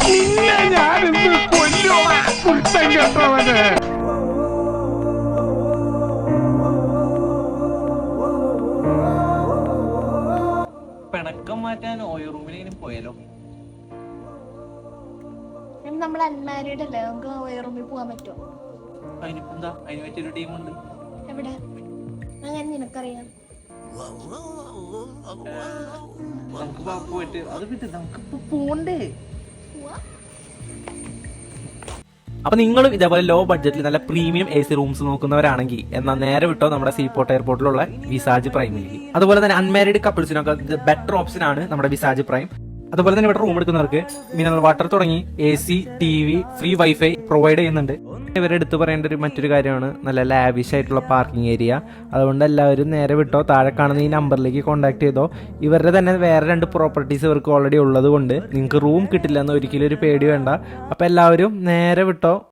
നിന്നെ ഞാനിന്ന് കൊല്ലോ കുറ്റം കെട്ടവന് പിണക്കം മാറ്റാൻ ഓയോ റൂമിലേക്കും പോയാലോ? നമ്മൾ അൺമാരീഡ് അല്ലേ നമുക്ക് ഓയോ റൂമിൽ പോകാൻ പറ്റുമോ? അതിനിപ്പെന്താ? അതിന് പറ്റിയൊരു ടീമുണ്ട്. എവിടെ? അങ്ങനെ നിനക്കറിയാം. പോയിട്ട്. അത് വിട്ട് പോണ്ടേ? അപ്പൊ നിങ്ങളും ഇതേപോലെ ലോ ബഡ്ജറ്റിൽ നല്ല പ്രീമിയം എ സി റൂംസ് നോക്കുന്നവരാണെങ്കിൽ എന്നാൽ നേരെ വിട്ടോ നമ്മുടെ സീപോർട്ട് എയർപോർട്ടിലുള്ള വിസാജ് പ്രൈമിലേക്ക് അതുപോലെ തന്നെ അൺമാരീഡ് കപ്പിൾസിനൊക്കെ ബെറ്റർ ഓപ്ഷൻ ആണ് നമ്മുടെ വിസാജ് പ്രൈം അതുപോലെ തന്നെ ഇവിടെ റൂം എടുക്കുന്നവർക്ക് മിനറൽ വാട്ടർ തുടങ്ങി A C T V free wifi provide ചെയ്യുന്നുണ്ട്. ഇവരെ എടുത്തു പറയേണ്ട ഒരു മറ്റൊരു കാര്യമാണ്. നല്ല ലാവിഷ് ആയിട്ടുള്ള പാർക്കിംഗ് ഏരിയ അതുകൊണ്ട് എല്ലാവരും നേരെ വിട്ടോ താഴെ കാണുന്ന ഈ നമ്പറിലേക്ക് കോൺടാക്ട് ചെയ്തോ. ഇവരുടെ തന്നെ വേറെ രണ്ട് പ്രോപ്പർട്ടീസ് ഇവർക്ക് ഓൾറെഡി ഉള്ളത് കൊണ്ട് നിങ്ങൾക്ക് റൂം കിട്ടില്ല എന്ന് ഒരിക്കലും ഒരു പേടി വേണ്ട. അപ്പൊ എല്ലാവരും നേരെ വിട്ടോ.